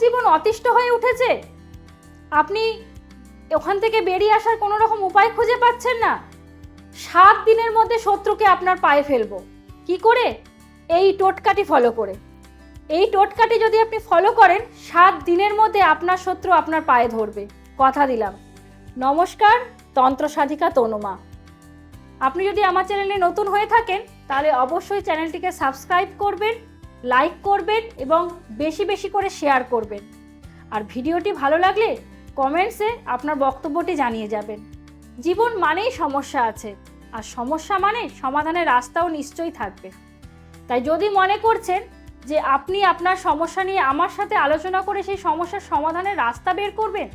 জীবন অতিষ্ঠ হয়ে উঠেছে? আপনি ওখান থেকে বেরিয়ে আসার কোনো রকম উপায় খুঁজে পাচ্ছেন না? সাত দিনের মধ্যে শত্রুকে আপনার পায়ে ফেলব। কি করে? এই টোটকাটি ফলো করে। এই টোটকাটি যদি আপনি ফলো করেন, সাত দিনের মধ্যে আপনার শত্রু আপনার পায়ে ধরবে। কথা দিলাম। নমস্কার, তন্ত্র সাধিকা তনুমা। আপনি যদি আমার চ্যানেলে নতুন হয়ে থাকেন, তাহলে অবশ্যই চ্যানেলটিকে সাবস্ক্রাইব করবেন লাইক করবেন এবং বেশি বেশি করে শেয়ার করবেন। আর ভিডিওটি ভালো লাগলে কমেন্টসে আপনার বক্তব্যটি জানিয়ে যাবেন। জীবন মানেই সমস্যা আছে, আর সমস্যা মানে সমাধানের রাস্তাও নিশ্চয়ই থাকবে। তাই যদি মনে করছেন যে আপনি আপনার সমস্যা নিয়ে আমার সাথে আলোচনা করে সেই সমস্যার সমাধানের রাস্তা বের করবেন,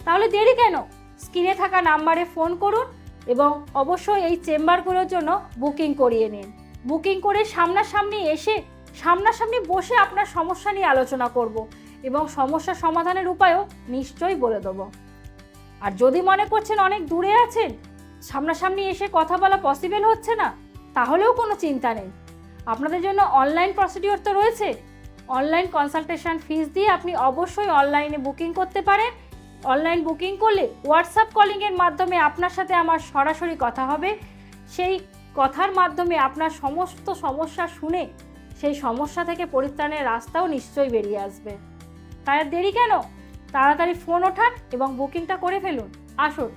তাহলে দেরি কেন? স্ক্রিনে থাকা নাম্বারে ফোন করুন এবং অবশ্যই এই চেম্বারগুলোর জন্য বুকিং করিয়ে নিন। বুকিং করে সামনাসামনি এসে সামনাসামনি বসে আপনার সমস্যা নিয়ে আলোচনা করব এবং সমস্যা সমাধানের উপায়ও নিশ্চয়ই বলে দেবো। আর যদি মনে করছেন অনেক দূরে আছেন, সামনাসামনি এসে কথা বলা পসিবল হচ্ছে না, তাহলেও কোনো চিন্তা নেই। আপনাদের জন্য অনলাইন প্রসিডিওর তো রয়েছে। অনলাইন কনসালটেশন ফিস দিয়ে আপনি অবশ্যই অনলাইনে বুকিং করতে পারেন। অনলাইন বুকিং করলে হোয়াটসঅ্যাপ কলিংয়ের মাধ্যমে আপনার সাথে আমার সরাসরি কথা হবে। সেই কথার মাধ্যমে আপনার সমস্ত সমস্যা শুনে সেই সমস্যা থেকে পরিত্রাণের রাস্তাও নিশ্চয়ই বেরিয়ে আসবে। তাই আর দেরি কেন? তাড়াতাড়ি ফোন ওঠান এবং বুকিংটা করে ফেলুন। আসুন,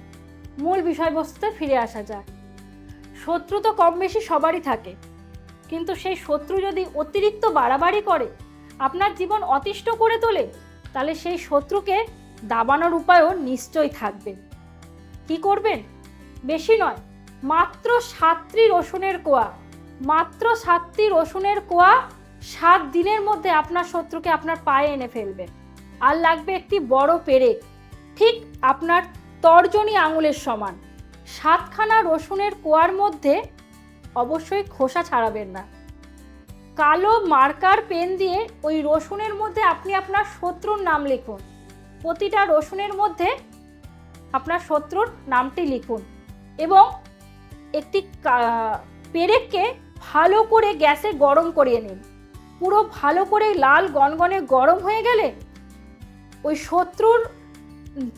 মূল বিষয়বস্তুতে ফিরে আসা যাক। শত্রু তো কম বেশি সবারই থাকে। কিন্তু সেই শত্রু যদি অতিরিক্ত বাড়াবাড়ি করে, আপনার জীবন অতিষ্ঠ করে তোলে, তাহলে সেই শত্রুকে দাবানোর উপায়ও নিশ্চয়ই থাকবে। কি করবেন? বেশি নয়, মাত্র সাতটি রসুনের কোয়া। মাত্র সাতটি রসুনের কোয়া সাত দিনের মধ্যে আপনার শত্রুকে আপনার পায়ে এনে ফেলবে। আর লাগবে একটি বড় পেরেক ঠিক আপনার তর্জনী আঙুলের সমান। সাতখানা রসুনের কোয়ার মধ্যে অবশ্যই খোসা ছাড়াবেন না। কালো মার্কার পেন দিয়ে ওই রসুনের মধ্যে আপনি আপনার শত্রুর নাম লিখুন। প্রতিটা রসুনের মধ্যে আপনার শত্রুর নামটি লিখুন। এবং একটি পেরেককে ভালো করে গ্যাসে গরম করিয়ে নিন। পুরো ভালো করে লাল গনগনে গরম হয়ে গেলে ওই শত্রুর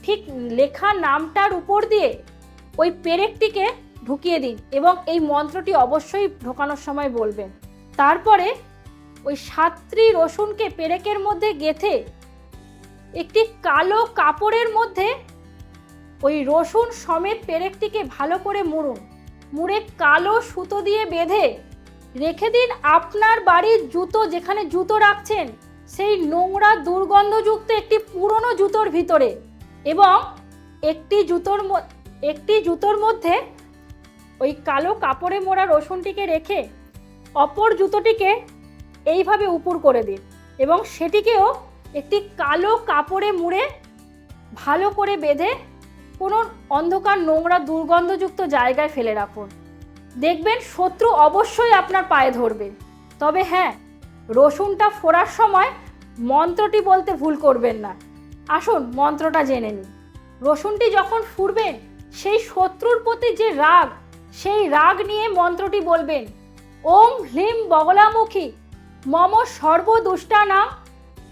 ঠিক লেখা নামটার উপর দিয়ে ওই পেরেকটিকে ঢুকিয়ে দিন এবং এই মন্ত্রটি অবশ্যই ঢোকানোর সময় বলবেন। তারপরে ওই সাতটি রসুনকে পেরেকের মধ্যে গেথে একটি কালো কাপড়ের মধ্যে ওই রসুন সমেত পেরেকটিকে ভালো করে মুড়ুন। মুড়ে কালো সুতো দিয়ে বেঁধে রেখে দিন আপনার বাড়ির জুতো যেখানে জুতো রাখছেন, সেই নোংরা দুর্গন্ধযুক্ত একটি পুরনো জুতোর ভিতরে। এবং একটি জুতোর একটি জুতোর মধ্যে ওই কালো কাপড়ে মোড়া রসুনটিকে রেখে অপর জুতোটিকে এইভাবে উপুর করে দিন এবং সেটিকেও একটি কালো কাপড়ে মুড়ে ভালো করে বেঁধে কোনো অন্ধকার নোংরা দুর্গন্ধযুক্ত জায়গায় ফেলে রাখুন। দেখবেন শত্রু অবশ্যই আপনার পায়ে ধরবে। তবে হ্যাঁ রসুনটা ফোড়ার সময় মন্ত্রটি বলতে ভুল করবেন না। আসুন, মন্ত্রটা জেনে নিন রসুনটি যখন ফুরবেন সেই শত্রুর প্রতি যে রাগ, সেই রাগ নিয়ে মন্ত্রটি বলবেন, ওম হ্লিম বগলামুখী, মম সর্বদুষ্টানাং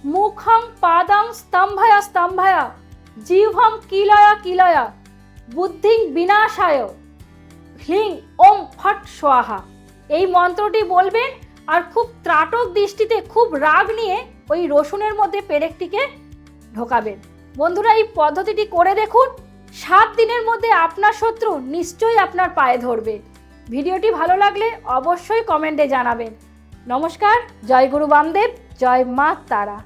মুখং পাদং স্তম্ভয়া স্তম্ভয়া। জিহ্বং কিলয়া কিলয়া, বুদ্ধিং বিনাশায়। হ্লিং ওম ফট সোয়াহা। এই মন্ত্রটি বলবেন আর খুব ত্রাটক দৃষ্টিতে খুব রাগ নিয়ে ওই রসুনের মধ্যে পেরেকটিকে ঢোকাবেন। বন্ধুরা, এই পদ্ধতিটি করে দেখুন, সাত দিনের মধ্যে আপনার শত্রু নিশ্চয়ই আপনার পায়ে ধরবে। ভিডিওটি ভালো লাগলে অবশ্যই কমেন্টে জানাবেন। নমস্কার, জয় গুরু বামদেব, জয় মা তারা।